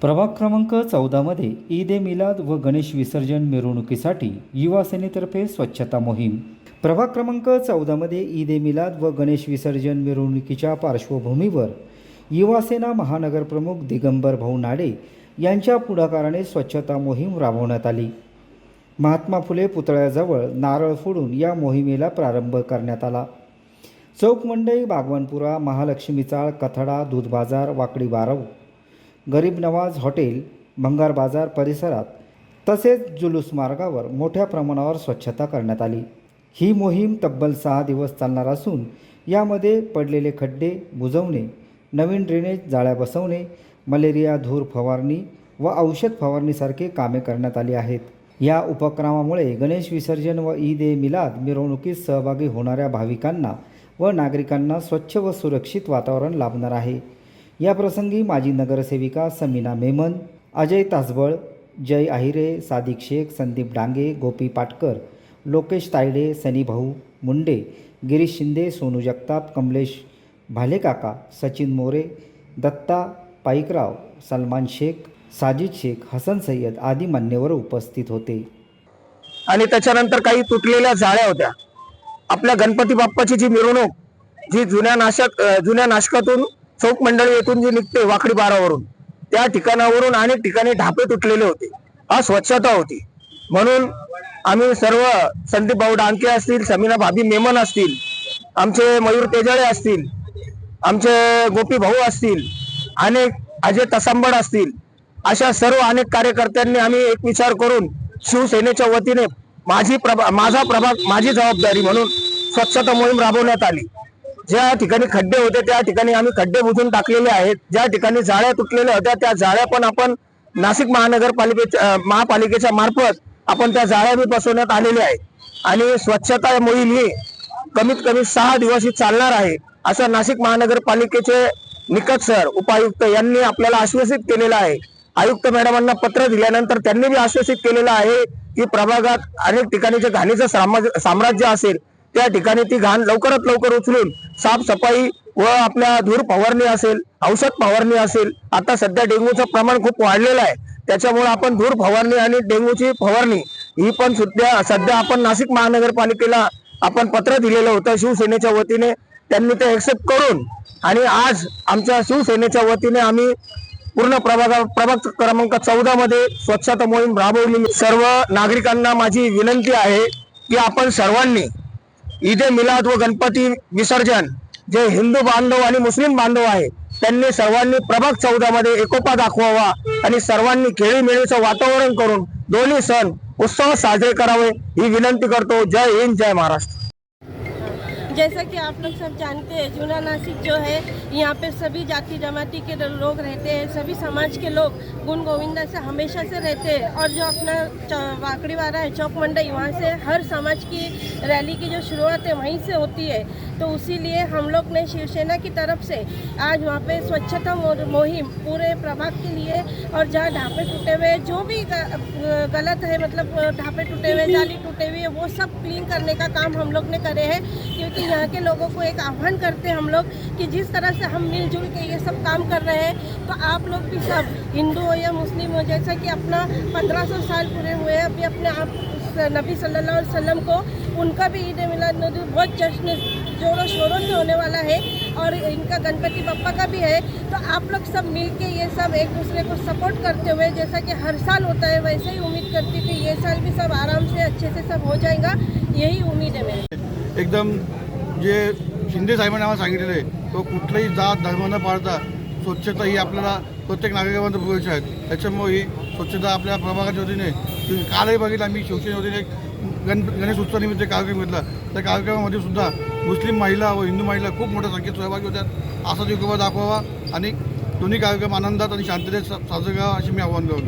प्रभाग क्रमांक चौदामध्ये ईद ए मिलाद व गणेश विसर्जन मिरवणुकीसाठी युवासेनेतर्फे स्वच्छता मोहीम. प्रभाग क्रमांक चौदामध्ये ईद ए मिलाद व गणेश विसर्जन मिरवणुकीच्या पार्श्वभूमीवर युवासेना महानगरप्रमुख दिगंबर भाऊ नाडे यांच्या पुढाकाराने स्वच्छता मोहीम राबवण्यात आली. महात्मा फुले पुतळ्याजवळ नारळ फोडून या मोहिमेला प्रारंभ करण्यात आला. चौक मंडई बागवानपुरा महालक्ष्मी चाळ कथडा दूध बाजार वाकडी बारव गरीब नवाज हॉटेल भंगार बाजार परिसरात तसेच जुलूस मार्गावर मोठ्या प्रमाणावर स्वच्छता करण्यात आली. ही मोहीम तब्बल सहा दिवस चालणार असून यामध्ये पडलेले खड्डे बुजवणे नवीन ड्रेनेज जाळ्या बसवणे मलेरिया धूर फवारणी व औषध फवारणीसारखे कामे करण्यात आली आहेत. या उपक्रमामुळे गणेश विसर्जन व ईद ए मिलाद मिरवणुकीत सहभागी होणाऱ्या भाविकांना व नागरिकांना स्वच्छ व सुरक्षित वातावरण लाभणार आहे. याप्रसंगी माजी नगरसेविका समीना मेमन अजय तासबळ जय आहिरे सादिक शेख संदीप डांगे गोपी पाटकर लोकेश तायडे सनी भाऊ मुंडे गिरीश शिंदे सोनू जगताप कमलेश भालेकाका सचिन मोरे दत्ता पाईकराव सलमान शेख साजिद शेख हसन सय्यद आदी मान्यवर उपस्थित होते. आणि त्याच्यानंतर काही तुटलेल्या जाळ्या होत्या. आपल्या गणपती बाप्पाची जी मिरवणूक जी जुन्या नाशक जुन्या नाशकातून चौक मंडळी येथून जी निघते वाकडी बारावरून त्या ठिकाणावरून अनेक ठिकाणी ढापे तुटलेले होते. हा स्वच्छता होती. म्हणून आम्ही सर्व संदीप भाऊ डांके असतील समीना भाभी मेमन असतील आमचे मयूर तेजाळे असतील आमचे गोपी भाऊ असतील अनेक अजय तसांबड असतील अशा सर्व अनेक कार्यकर्त्यांनी आम्ही एक विचार करून शिवसेनेच्या वतीने माझी प्रभा माझा प्रभाग माझी जबाबदारी म्हणून स्वच्छता मोहीम राबवण्यात आली. ज्या ठिकाणी खड्डे होते त्या ठिकाणी आम्ही खड्डे बुजून टाकलेले आहेत. ज्या ठिकाणी जाळ्या तुटलेल्या होत्या त्या जाळ्या पण आपण नाशिक महानगरपालिकेच्या महापालिकेच्या मार्फत आपण त्या जाळ्या बी बसवण्यात आलेल्या आहेत. आणि स्वच्छता मोहीम ही कमीत कमी सहा दिवस ही चालणार आहे असं नाशिक महानगरपालिकेचे निकट सर उपायुक्त यांनी आपल्याला आश्वासित केलेलं आहे. आयुक्त मॅडमांना पत्र दिल्यानंतर त्यांनी बी आश्वासित केलेलं आहे की प्रभागात अनेक ठिकाणी जे घाणीचं साम्राज्य साम्राज्य असेल त्या ठिकाणी ती घाण लवकरात लवकर उचलून साफसफाई व आपल्या धूर फवारणी असेल औषध फवारणी असेल आता सध्या डेंग्यूचं प्रमाण खूप वाढलेलं आहे. त्याच्यामुळे आपण धूर फवारणी आणि डेंग्यूची फवारणी ही पण सुद्धा सध्या आपण नाशिक महानगरपालिकेला आपण पत्र दिलेलं होतं शिवसेनेच्या वतीने. त्यांनी ते एक्सेप्ट करून आणि आज आमच्या शिवसेनेच्या वतीने आम्ही पूर्ण प्रभाग प्रभाग क्रमांक चौदा मध्ये स्वच्छता मोहीम राबवली सर्व नागरिकांना माझी विनंती आहे की आपण सर्वांनी ईद ए मिलाद व गणपती विसर्जन जे हिंदू बांधव आणि मुस्लिम बांधव आहे त्यांनी सर्वांनी प्रभाग चौदामध्ये एकोपा दाखवावा आणि सर्वांनी खेळीमेळीचं वातावरण करून दोन्ही सण उत्सव साजरे करावे ही विनंती करतो. जय हिंद जय महाराष्ट्र. जैसा कि आप लोग सब जानते हैं, जूना नासिक जो है, यहाँ पे सभी जाति जमाती के लोग रहते हैं, सभी समाज के लोग गुण गोविंदा से हमेशा से रहते हैं और जो अपना च- वाकड़ी वाला है, चौक मंडई, वहाँ से हर समाज की रैली की जो शुरुआत है, वहीं से होती है। तो उसी हम लोग ने शिवसेना की तरफ़ से आज वहाँ पे स्वच्छता मुहिम पूरे प्रभाग के लिए और जहाँ ढापे टूटे हुए जो भी गलत है मतलब ढापे टूटे हुए जाली टूटे हुए वो सब क्लीन करने का काम हम लोग ने करे हैं क्योंकि यहाँ के लोगों को एक आह्वान करते हैं हम लोग कि जिस तरह से हम मिलजुल के ये सब काम कर रहे हैं तो आप लोग भी सब, हिंदू हो या मुस्लिम हो, जैसा कि अपना 1500 साल पूरे हुए हैं, अभी अपने आप नबी सल्लल्लाहु अलैहि वसल्लम को उनका भी ईद मिलाद बहुत जश्न जोरों शोरों से होने वाला है और इनका गणपति बप्पा का भी है। तो आप लोग सब मिल के ये सब एक दूसरे को सपोर्ट करते हुए, जैसा कि हर साल होता है, वैसे ही उम्मीद करती कि ये साल भी सब आराम से अच्छे से सब हो जाएगा। यही उम्मीद है मेरी। एकदम जे शिंदे साहेबांनी आम्हाला सांगितलेलं आहे तो कुठलाही जात धर्म न पाळता स्वच्छता ही आपल्याला प्रत्येक नागरिकांमध्ये पुरेशी आहे. त्याच्यामुळे ही स्वच्छता आपल्या प्रभागाच्या वतीने कालही बघितलं आम्ही शिवसेने वतीने एक गण गणेश उत्सवानिमित्त कार्यक्रम घेतला. त्या कार्यक्रमामध्ये सुद्धा मुस्लिम महिला व हिंदू महिला खूप मोठ्या संख्येत सहभागी होत्या. असा युगोबा दाखवावा आणि दोन्ही कार्यक्रम आनंदात आणि शांततेत सा- करावा अशी मी आवाहन करतो.